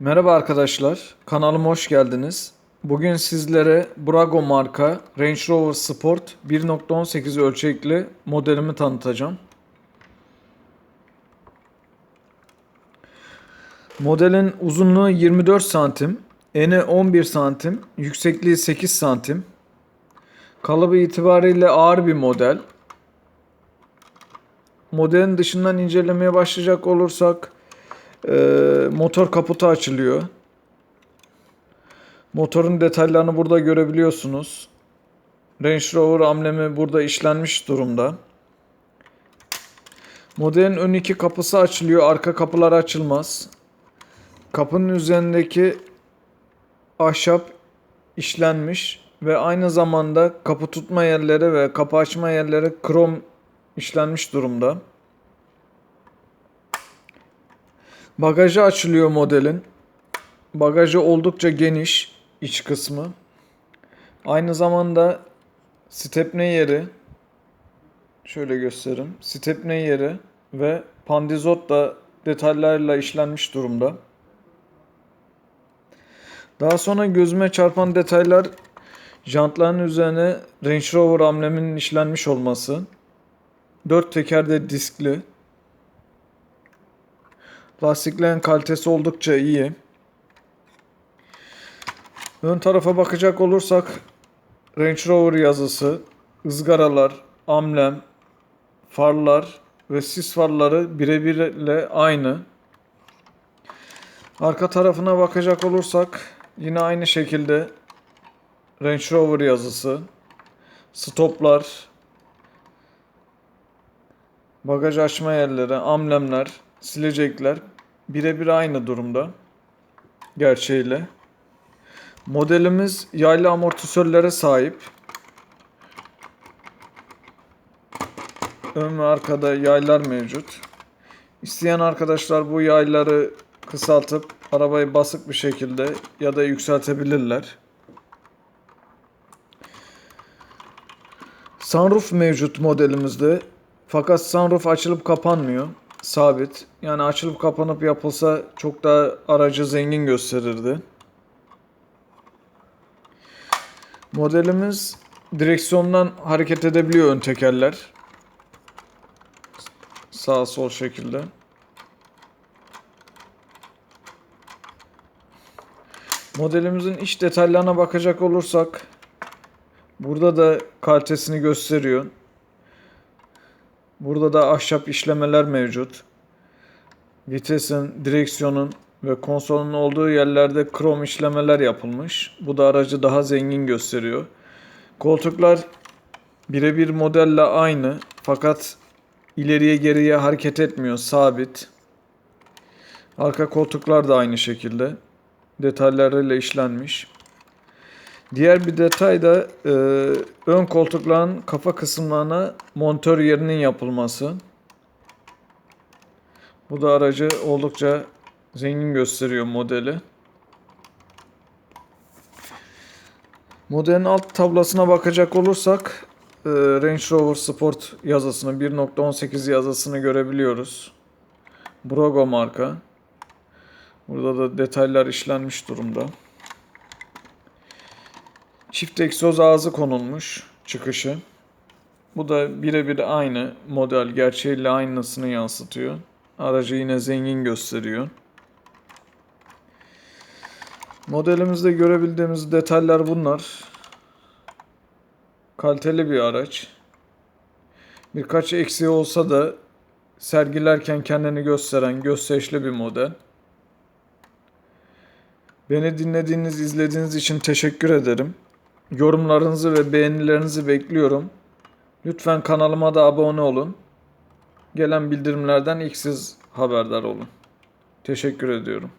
Merhaba arkadaşlar, kanalıma hoş geldiniz. Bugün sizlere Brago marka Range Rover Sport 1.18 ölçekli modelimi tanıtacağım. Modelin uzunluğu 24 santim, eni 11 santim, yüksekliği 8 santim. Kalıbı itibariyle ağır bir model. Modelin dışından incelemeye başlayacak olursak ee, motor kaputu açılıyor. Motorun detaylarını burada görebiliyorsunuz. Range Rover amblemi burada işlenmiş durumda. Modelin ön iki kapısı açılıyor, arka kapılar açılmaz. Kapının üzerindeki ahşap işlenmiş ve aynı zamanda kapı tutma yerleri ve kapı açma yerleri krom işlenmiş durumda. Bagajı açılıyor modelin. Bagajı oldukça geniş iç kısmı. Aynı zamanda stepne yeri şöyle göstereyim. Stepne yeri ve pandizot da detaylarla işlenmiş durumda. Daha sonra gözüme çarpan detaylar jantların üzerine Range Rover ambleminin işlenmiş olması. Dört tekerde diskli. Lastiklerin kalitesi oldukça iyi. Ön tarafa bakacak olursak Range Rover yazısı, ızgaralar, amblem, farlar ve sis farları birebirle aynı. Arka tarafına bakacak olursak yine aynı şekilde Range Rover yazısı, stoplar, bagaj açma yerleri, amblemler, silecekler birebir aynı durumda gerçeğiyle. Modelimiz yaylı amortisörlere sahip. Ön ve arkada yaylar mevcut. İsteyen arkadaşlar bu yayları kısaltıp arabayı basık bir şekilde ya da yükseltebilirler. Sunroof mevcut modelimizde. Fakat sunroof açılıp kapanmıyor. Sabit. Yani açılıp kapanıp yapılsa çok daha aracı zengin gösterirdi. Modelimiz direksiyondan hareket edebiliyor ön tekerler. Sağ sol şekilde. Modelimizin iç detaylarına bakacak olursak burada da kalitesini gösteriyor. Burada da ahşap işlemeler mevcut. Vitesin, direksiyonun ve konsolun olduğu yerlerde krom işlemeler yapılmış. Bu da aracı daha zengin gösteriyor. Koltuklar birebir modelle aynı fakat ileriye geriye hareket etmiyor, sabit. Arka koltuklar da aynı şekilde detaylarıyla işlenmiş. Diğer bir detay da e, ön koltukların kafa kısımlarına montör yerinin yapılması. Bu da aracı oldukça zengin gösteriyor modeli. Modelin alt tablasına bakacak olursak e, Range Rover Sport yazısını 1.18 yazısını görebiliyoruz. Brogo marka. Burada da detaylar işlenmiş durumda. Çift egzoz ağzı konulmuş çıkışı. Bu da birebir aynı model gerçeğiyle aynısını yansıtıyor. Aracı yine zengin gösteriyor. Modelimizde görebildiğimiz detaylar bunlar. Kaliteli bir araç. Birkaç eksiği olsa da sergilerken kendini gösteren gösterişli bir model. Beni dinlediğiniz, izlediğiniz için teşekkür ederim. Yorumlarınızı ve beğenilerinizi bekliyorum. Lütfen kanalıma da abone olun. Gelen bildirimlerden ilk siz haberdar olun. Teşekkür ediyorum.